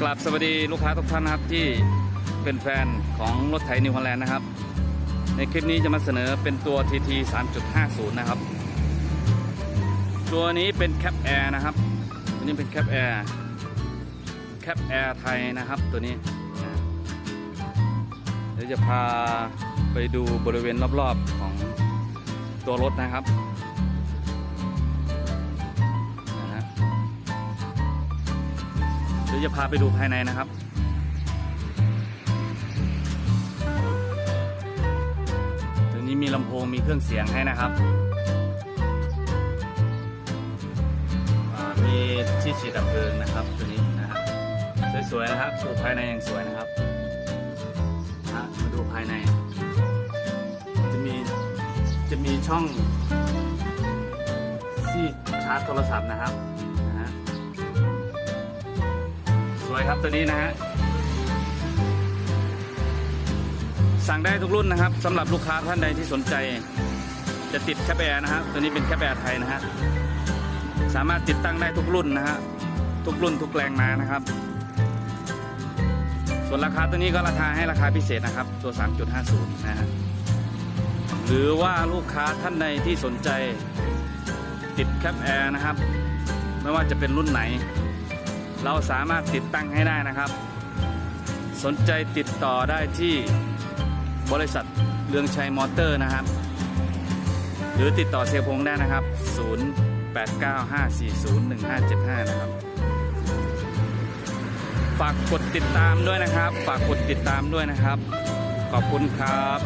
กราบสวัสดีลูกค้าทุกท่านนะครับที่เป็นแฟนของรถไถนิวฮอลแลนด์นะครับ ในคลิปนี้จะมาเสนอเป็นตัว TT 3.50 นะครับ ตัวนี้เป็นแคปแอร์นะครับ ตัวนี้เป็นแคปแอร์แคปแอร์ไทยนะครับตัวนี้เดี๋ยวจะพาไปดูบริเวณรอบๆของตัวรถนะครับ จะพาไปดูภายในนะครับ ตัวนี้มีลำโพงมีเครื่องเสียงให้นะครับ มีที่ฉีดดับเพลิงนะครับตัวนี้นะฮะสวยๆนะครับดูภายในยังสวยนะครับนะมาดูภายใน จะมีจะมีช่องที่ชาร์จโทรศัพท์นะครับ วยครับตัวนี้นะฮะสั่งได้ทุกรุ่นนะครับสำหรับลูกค้าท่านใดที่สนใจ จะติดแคปแอร์นะฮะตัวนี้เป็นแคปแอร์ไทยนะฮะสามารถติดตั้งได้ทุกรุ่นนะฮะทุกรุ่นทุกแรงมานะครับ ส่วนราคาตัวนี้ก็ราคาให้ราคาพิเศษนะครับ ตัว 3.50 นะฮะหรือว่าลูกค้าท่านใดที่สนใจติดแคปแอร์นะครับ ไม่ว่าจะเป็นรุ่นไหน เราสามารถติดตั้งให้ได้นะครับ สนใจติดต่อได้ที่บริษัทเรืองชัยมอเตอร์นะครับ หรือติดต่อเสียพงได้นะครับ 0895401575 นะครับ ฝากกดติดตามด้วยนะครับ ฝากกดติดตามด้วยนะครับ ขอบคุณครับ